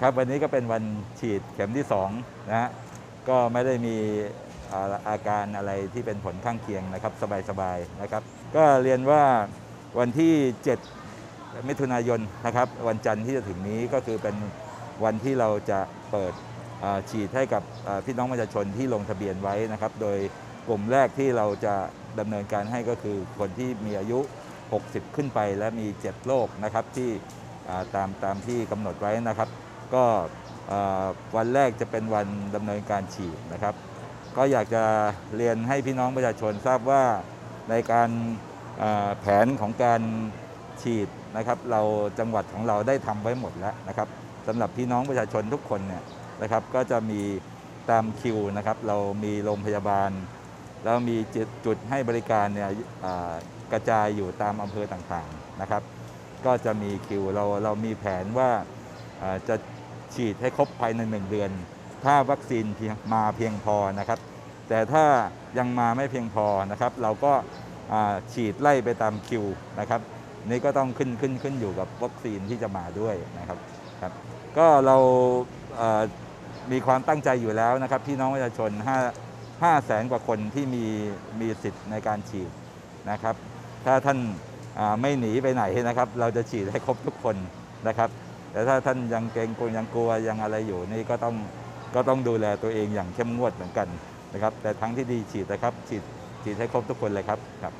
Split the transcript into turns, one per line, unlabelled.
ครับวันนี้ก็เป็นวันฉีดเข็มที่2นะฮะก็ไม่ได้มีอาการอะไรที่เป็นผลข้างเคียงนะครับสบายๆนะครับ ก็เรียนว่าวันที่ 7 มิถุนายนนะครับ วันจันทร์ที่จะถึงนี้ก็คือเป็นวันที่เราจะเปิดฉีดให้กับพี่น้องประชาชนที่ลงทะเบียนไว้นะครับ โดยกลุ่มแรกที่เราจะดำเนินการให้ก็คือคนที่มีอายุ 60 ขึ้นไปและมี 7 โรคนะครับที่ตามตามที่กำหนดไว้นะครับ ก็วันแรกจะเป็นวันดำเนินการฉีดนะครับ ก็อยากจะเรียนให้พี่น้องประชาชนทราบว่าในการแผนของการฉีดนะครับเราจังหวัดของเราได้ทำไว้หมดแล้วนะครับสำหรับพี่น้องประชาชนทุกคนเนี่ยนะครับ ก็จะมีตามคิวนะครับ เรามีโรงพยาบาล แล้วมีจุดให้บริการเนี่ยกระจายอยู่ตามอำเภอต่างๆนะครับ ก็จะมีคิวเราเรามีแผนว่าจะ ฉีดให้ครบภายในหนึ่งเดือน ถ้าวัคซีนมาเพียงพอนะครับ แต่ถ้ายังมาไม่เพียงพอนะครับ เราก็ฉีดไล่ไปตามคิวนะครับ นี่ก็ต้องขึ้นขึ้นขึ้นอยู่กับวัคซีนที่จะมาด้วยนะครับครับ ก็เรามีความตั้งใจอยู่แล้วนะครับพี่น้องประชาชน 5 5แสนกว่าคนที่มีมีสิทธิ์ในการฉีดนะครับ ถ้าท่านไม่หนีไปไหนนะครับ เราจะฉีดให้ครบทุกคนนะครับ แต่ถ้าท่านยังเกรงกลัวยังกลัวยังอะไรอยู่นี่ก็ต้องก็ต้องดูแลตัวเองอย่างเข้มงวดเหมือนกันนะครับ แต่ทั้งที่ดีฉีดนะครับฉีดฉีดให้ครบทุกคนเลยครับครับ